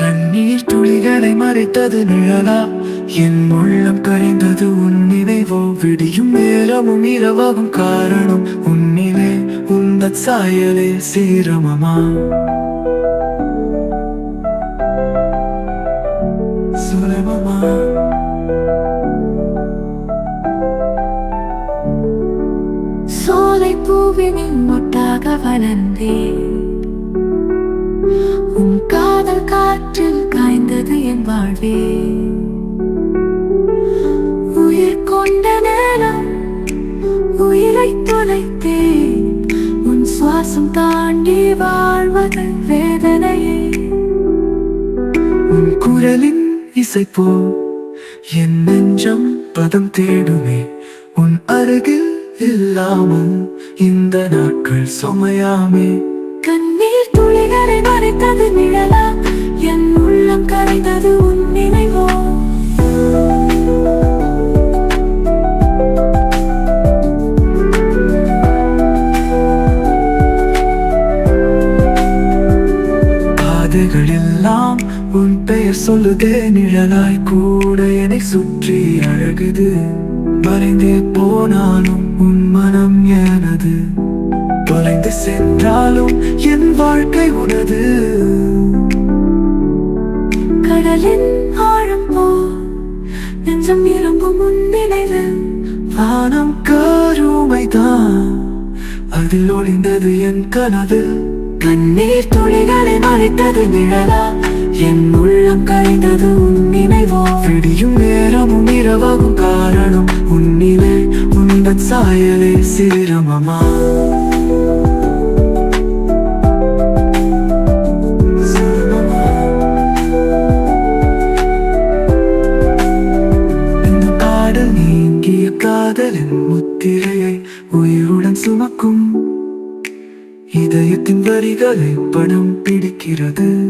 கண்ணீர் துளிகளை மறைத்தது நிழலா? என் உள்ளம் கரைந்தது உன் நினைவோ? விடியும் நேரமும் இரவாகும் காரணம் உன்னிலே உந்த சாயலே சீரமமா? சுலபமா? சோலை பூவினில் மொட்டாக வளர்ந்தேன். காதல் காற்றில் காய்ந்தது என் வாழ்வே. உயிர் கொண்ட நேரம் உயிரை தொலைத்தே உன் சுவாசம் தாண்டி வாழ்வது வேதனையே. உன் குரலின் இசைப்போ என் நெஞ்சம் பதம் தேடுமே. உன் அருகில் இல்லாமல் இந்த நாட்கள் சுமையாமே. கண்ணீர் துளிகளை மறைத்த பாதைகள் எல்லாம் உன் பெயர் சொல்லுதே நிழலாய் கூட என்னை சுற்றி அழகுது. மறைந்தே போனாலும் உன் மனம் எனது. தொலைந்து சென்றாலும் என் வாழ்க்கை உனது. கடலின் ஆழம் போ நெஞ்சம் உன் நினைவு. வானம் கருமைதான் அதில் ஒளிந்தது என் கனவு. கண்ணீர் துளிகளை மறைத்தது நிழலா? என் உள்ளம் கரைந்தது உன் நினைவோ? விடியும் நேரமும் இரவாகும் காரணம் உன்னிலே உந்தன் சாயலே சிரமமா? காதலின் முத்திரையை உயிருடன் சுமக்கும் இதயத்தின் வரிகளை படம் பிடிக்கிறது.